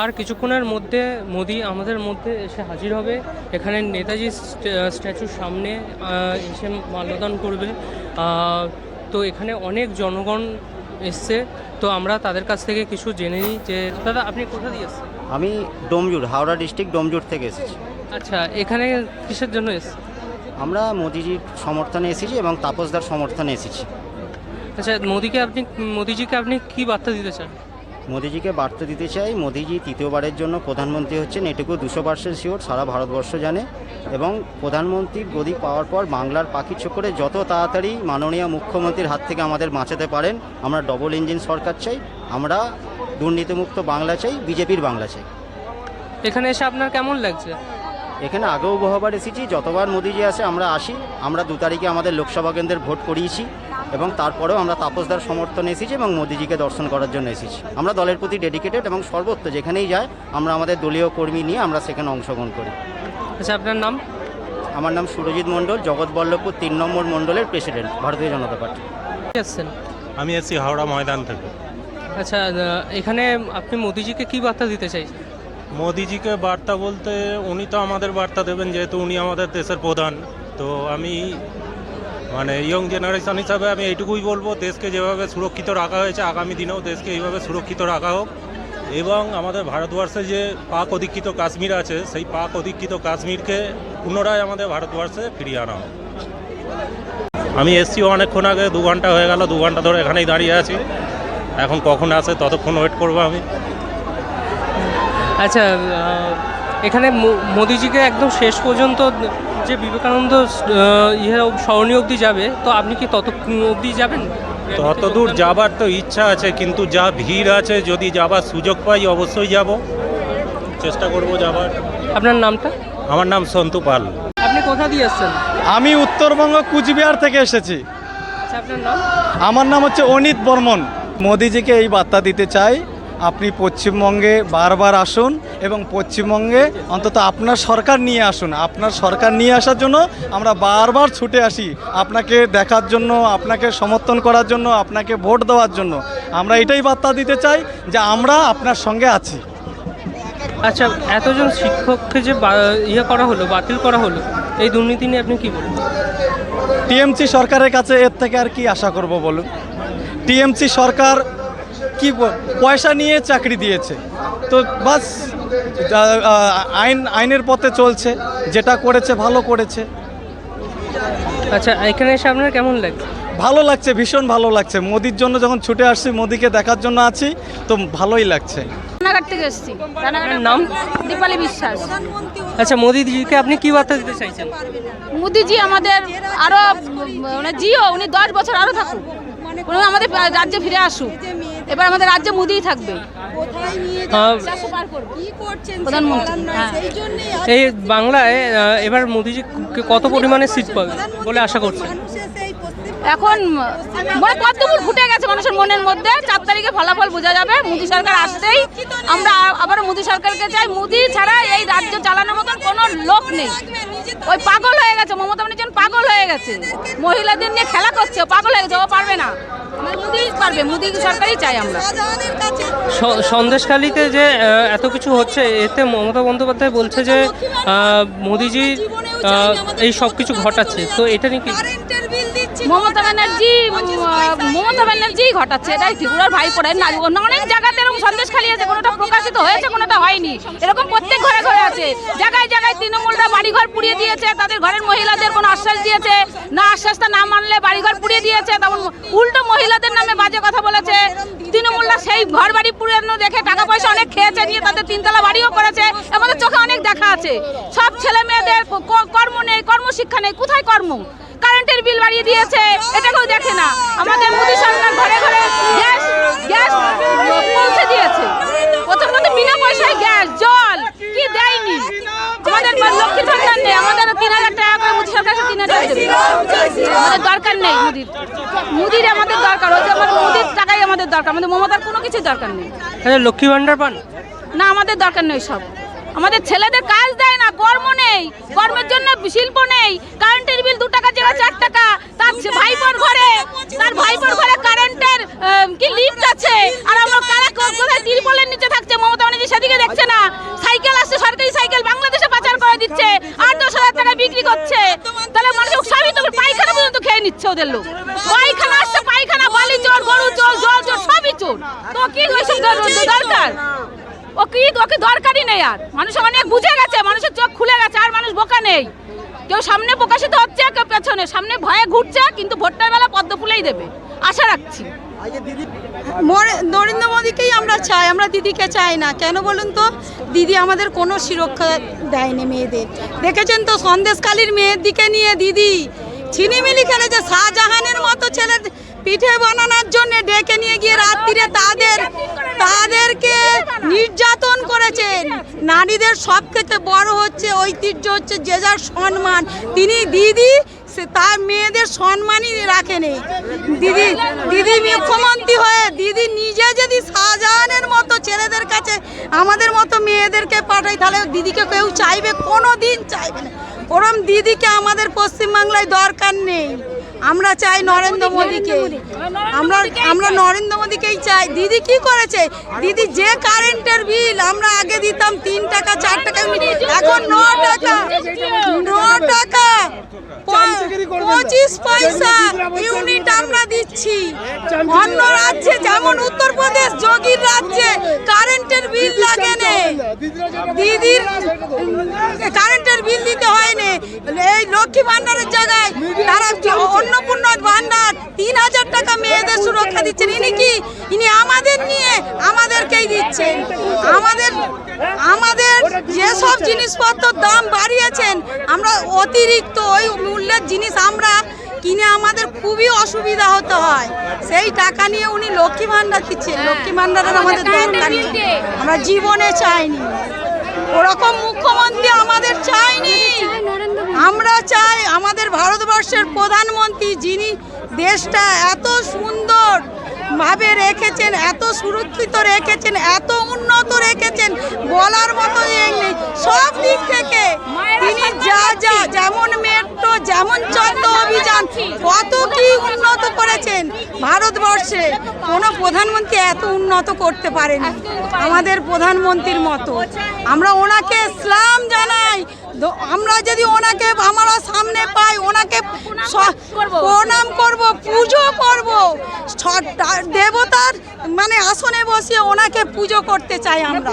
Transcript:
আর কিছুক্ষণের মধ্যে মোদি আমাদের মধ্যে এসে হাজির হবে। এখানে নেতাজি স্ট্যাচুর সামনে এসে মাল্যদান করবে। তো এখানে অনেক জনগণ এসছে। তো আমরা তাদের কাছ থেকে কিছু জেনে নিই যে দাদা আপনি কোথা দিয়ে এসছেন? আমি ডোমজুর হাওড়া ডিস্ট্রিক্ট ডোমজুর থেকে এসেছি। আচ্ছা এখানে কিসের জন্য এসছে আমরা মোদিজির সমর্থনে এসেছি এবং তাপসদার সমর্থনে এসেছি। আচ্ছা মোদিকে আপনি মোদিজিকে আপনি কি বার্তা দিতে চান? মোদিজিকে বার্তা দিতে চাই। মোদিজি তৃতীয়বারের জন্য প্রধানমন্ত্রী হচ্ছেন। এটুকু দুশো পার্সেন্ট শিওর সারা ভারতবর্ষ জানে। এবং প্রধানমন্ত্রীর গদি পাওয়ার পর বাংলার পাখি চক্করে যত তাড়াতাড়ি মাননীয় মুখ্যমন্ত্রীর হাত থেকে আমাদের বাঁচাতে পারেন আমরা ডবল ইঞ্জিন সরকার চাই আমরা দুর্নীতিমুক্ত বাংলা চাই বিজেপির বাংলা চাই। এখানে এসে আপনার কেমন লাগছে? এখানে আগেও বহুবার এসেছি যতবার মোদিজি আসে আমরা আসি। আমরা দু তারিখে আমাদের লোকসভা কেন্দ্রের ভোট করিয়েছি। এবং তারপরেও আমরা তাপসদার সমর্থনে এসেছি এবং মোদিজিকে দর্শন করার জন্য এসেছি। আমরা দলের প্রতি ডেডিকেটেড এবং সর্বত্র যেখানেই যায় আমরা আমাদের দলীয় কর্মী নিয়ে আমরা সেখানে অংশগ্রহণ করি। আচ্ছা আপনার নাম? আমার নাম সুরজিৎ মণ্ডল জগৎবল্লভপুর তিন নম্বর মণ্ডলের প্রেসিডেন্ট ভারতীয় জনতা পার্টি। আমি এসছি হাওড়া ময়দান থেকে। আচ্ছা এখানে আপনি মোদিজিকে কি বার্তা দিতে চাইছেন? মোদিজিকে বার্তা বলতে উনি তো আমাদের বার্তা দেবেন যেহেতু উনি আমাদের দেশের প্রধান। তো আমি মানে ইয়ং জেনারেশন হিসাবে আমি এইটুকুই বলব, দেশকে যেভাবে সুরক্ষিত রাখা হয়েছে, আগামী দিনেও দেশকে এইভাবে সুরক্ষিত রাখা হোক। এবং আমাদের ভারতবর্ষে যে পাক অধিকৃত কাশ্মীর আছে, সেই পাক অধিকৃত কাশ্মীরকে পুনরায় আমাদের ভারতবর্ষে ফিরিয়ে আনা হোক। আমি এসছি অনেকক্ষণ আগে, দু ঘণ্টা হয়ে গেল, দু ঘণ্টা ধরে এখানেই দাঁড়িয়ে আছি। এখন কখন আসে ততক্ষণ ওয়েট করব আমি। আচ্ছা এখানে মোদিজিকে একদম শেষ পর্যন্ত যে বিবেকানন্দ ইয়ে স্মরণীয় অবধি যাবে তো আপনি কি তত অবধি যাবেন? তত দূর যাবার তো ইচ্ছা আছে কিন্তু যা ভিড় আছে যদি যাবার সুযোগ পাই অবশ্যই যাব। চেষ্টা করব যাবার। আপনার নামটা? আমার নাম সন্তু পাল। আপনি কোথা দিয়ে এসছেন আমি উত্তরবঙ্গ কুচবিহার থেকে এসেছি। আচ্ছা আপনার নাম? আমার নাম হচ্ছে অনিত বর্মন। মোদিজিকে এই বার্তা দিতে চাই আপনি পশ্চিমবঙ্গে বারবার আসুন এবং পশ্চিমবঙ্গে অন্তত আপনার সরকার নিয়ে আসুন। আপনার সরকার নিয়ে আসার জন্য আমরা বারবার ছুটে আসি আপনাকে দেখার জন্য আপনাকে সমর্থন করার জন্য আপনাকে ভোট দেওয়ার জন্য। আমরা এটাই বার্তা দিতে চাই যে আমরা আপনার সঙ্গে আছি। আচ্ছা এতজন শিক্ষককে যে ইয়ে করা হলো বাতিল করা হলো এই দুর্নীতি নিয়ে আপনি কি বলবেন? টিএমসি সরকারের কাছে এর থেকে আর কি আশা করব বলুন? টিএমসি সরকার কি পয়সা নিয়ে চাকরি দিয়েছে। তো বাস আইন আইনের পথে চলছে যেটা করেছে ভালো করেছে। আচ্ছা এখানে এসে আপনার কেমন লাগছে? ভালো লাগছে ভীষণ ভালো লাগছে। মোদির জন্য যখন ছুটে আসছি মোদিকে দেখার জন্য আছি তো ভালোই লাগছে। রানাঘাট থেকে এসেছি। রানাঘাটের নাম? দীপালি বিশ্বাস। আচ্ছা মোদিজিকে আপনি কি বার্তা দিতে চাইছেন? মোদিজি আমাদের আরও মানে জিও উনি দশ বছর আরও থাকুন উনি আমাদের রাজ্যে ফিরে আসুক। এবার আমাদের রাজ্যে মোদিই থাকবে। প্রধানমন্ত্রী। হ্যাঁ। এই বাংলায় এবার মোদিজি কত পরিমাণে সিট পাবে বলে আশা করছেন? এখন মানে পদ্মফুল ফুটে গেছে মানুষের মনের মধ্যে। চার তারিখে ফলাফল বোঝা যাবে। মোদি সরকার আসতেই আমরা আবার মোদি সরকারকে চাই। মোদি ছাড়া এই রাজ্য চালানোর মতন কোনো লোক নেই। ওই পাগল হয়ে গেছে, মমতা এখন পাগল হয়ে গেছে। মহিলাদের নিয়ে খেলা করছে, ও পাগল হয়ে গেছে, ও পারবে না। মোদি পারবে, মোদি চাই আমরা। সন্দেশখালিতে যে এত কিছু হচ্ছে, এতে মমতা বন্দ্যোপাধ্যায় বলছে যে মোদিজি এই সব কিছু ঘটাচ্ছে। তো এটা নিয়ে কি মমতা ব্যানার্জি মমতা ব্যানার্জি ঘটাচ্ছে, এটাই ওনার ভাই পড়ে না। অনেক জায়গাতে এরকম সন্দেশ খালি আছে, কোনোটা প্রকাশিত হয়েছে, কোনোটা হয়নি। এরকম প্রত্যেক ঘরে ঘরে আছে। জায়গায় জায়গায় তৃণমূলরা বাড়িঘর পুড়িয়ে দিয়েছে, তাদের ঘরের মহিলাদের কোনো আশ্বাস দিয়েছে। না আশ্বাসটা না মানলে বাড়িঘর পুড়িয়ে দিয়েছে তেমন উল্টো মহিলাদের নামে বাজে কথা বলেছে। তৃণমূলরা সেই ঘর বাড়ি পুরানো দেখে টাকা পয়সা অনেক খেয়েছে, নিয়ে তাদের তিনতলা বাড়িও করেছে। আমাদের চোখে অনেক দেখা আছে। সব ছেলে মেয়েদের কর্ম নেই, কর্মশিক্ষা নেই, কোথায় কর্ম? কারেন্টের বিল বাড়িয়ে দিয়েছে। এটা কেউ দেখে না। আমাদের মোদী সরকার ঘরে ঘরে গ্যাস গ্যাস পৌঁছে দিয়েছে। প্রথম কথা বিনা পয়সায় গ্যাস জল কি দেয়নি? আমাদের লক্ষ্মী সরকার নেই আমাদের তিন হাজার টাকা করে মোদী সরকার তিন হাজার আমাদের দরকার নেই মোদির। মোদির আমাদের দরকার ওই যে আমার মোদির টাকাই আমাদের দরকার আমাদের মমতার কোনো কিছুর দরকার নেই। লক্ষ্মী ভাণ্ডার পান? না আমাদের দরকার নেই সব। আমাদের ছেলেদের কাজ দেয় না কর্ম নেই কর্মের জন্য শিল্প নেই বিল দু টাকা জায়গায় চার টাকা। তার ভাইপোর ঘরে তার ভাইপোর ঘরে কারেন্টের কি লিফট আছে? আর আমরা কারা কোথায় তিরপলের নিচে থাকছে? মমতা ব্যানার্জি সেদিকে দেখছে না। সাইকেল আসছে সরকারি সাইকেল বাংলাদেশে পাচার করে দিচ্ছে। আট দশ হাজার টাকা বিক্রি করছে। তাহলে মানুষ সবই তো পায়খানা পর্যন্ত খেয়ে নিচ্ছে ওদের লোক। পায়খানা আসছে পায়খানা বালি চোর গরু চোর জল চোর সবই চোর। তো কি ওইসব দরকার? ও কি ওকে দরকারই নেই আর। মানুষ অনেক বুঝে গেছে মানুষের চোখ খুলে গেছে আর মানুষ বোকা নেই। কেউ সামনে প্রকাশিত হচ্ছে, কেউ পেছনে। সামনে ভয়ে ঘুরছে, কিন্তু ভোটটার বেলা পদ্ম ফুলেই দেবে। আশা রাখছি। নরেন্দ্র মোদীকেই আমরা চাই, আমরা দিদিকে চাই না। কেন বলুন তো, দিদি আমাদের কোনো সুরক্ষা দেয়নি মেয়েদের। দেখেছেন তো, সন্দেশকালীর মেয়ের দিকে নিয়ে দিদি ছিনিমিনি খেলেছে। শাহজাহানের মতো ছেলে পিঠে বানানোর জন্য ডেকে নিয়ে গিয়ে রাত্রিরে তাদের, তাদেরকে নির্যাতন করেছেন। নারীদের সব থেকে বড় হচ্ছে ঐতিহ্য হচ্ছে যে যার সম্মান। তিনি দিদি, সে তার মেয়েদের সম্মানই রাখেনি দিদি দিদি মুখ্যমন্ত্রী হয়ে, দিদি নিজে যদি শাহজাহানের মতো ছেলেদের কাছে, আমাদের মতো মেয়েদেরকে পাঠায় তাহলে দিদিকে কেউ চাইবে? কোনো দিন চাইবে না। ওরম দিদিকে আমাদের পশ্চিমবাংলায় দরকার নেই। আমরা চাই নরেন্দ্র মোদীকে আমরা আমরা নরেন্দ্র মোদীকেই চাই। দিদি কি করেছে? দিদি যে কারেন্টের বিল আমরা আগে দিতাম তিন টাকা চার টাকা। এখন ন টাকা ন টাকা। পঁচিশ পয়সা ইউনিট আমরা দিচ্ছি। অন্য রাজ্যে যেমন উত্তরপ্রদেশ যোগীর রাজ্যে কারেন্টের বিল লাগে নে দিদির কারেন্টের বিল দিতে হয় না এই লক্ষ্মী ভান্ডারের জায়গায় তারা অন্নপূর্ণ ভান্ডার তিন হাজার টাকা মেয়েদের সুরক্ষা দিচ্ছেন? ইনি কি? ইনি আমাদের নিয়ে আমাদেরকেই দিচ্ছেন। আমাদের আমাদের যেসব জিনিসপত্রের দাম বাড়িয়েছেন আমরা অতিরিক্ত ওই মূল্যের জিনিস আমরা কিনে আমাদের খুবই অসুবিধা হতে হয়। সেই টাকা নিয়ে উনি লক্ষ্মী ভান্ডার দিচ্ছেন। লক্ষ্মী ভান্ডারের আমাদের দরকার নেই। আমরা জীবনে চাইনি। ওরকম মুখ্যমন্ত্রী আমাদের চাইনি। আমরা চাই আমাদের ভারতবর্ষের প্রধানমন্ত্রী যিনি দেশটা এত সুন্দর ভাবে রেখেছেন, এত সুরক্ষিত রেখেছেন, এত উন্নত রেখেছেন, বলার মতো নেই। সব দিক থেকে তিনি যা যা যেমন মেট্রো যেমন চন্দ্র অভিযান, কত কি উন্নত করেছেন। ভারতবর্ষে কোনো প্রধানমন্ত্রী এত উন্নত করতে পারেন। আমাদের প্রধানমন্ত্রীর মতো। আমরা ওনাকে ইসলাম জানাই। আমরা যদি ওনাকে আমরা সামনে পাই, ওনাকে প্রণাম করব, পুজো করব। দেবতার মানে আসনে বসিয়ে ওনাকে পুজো করতে চাই আমরা।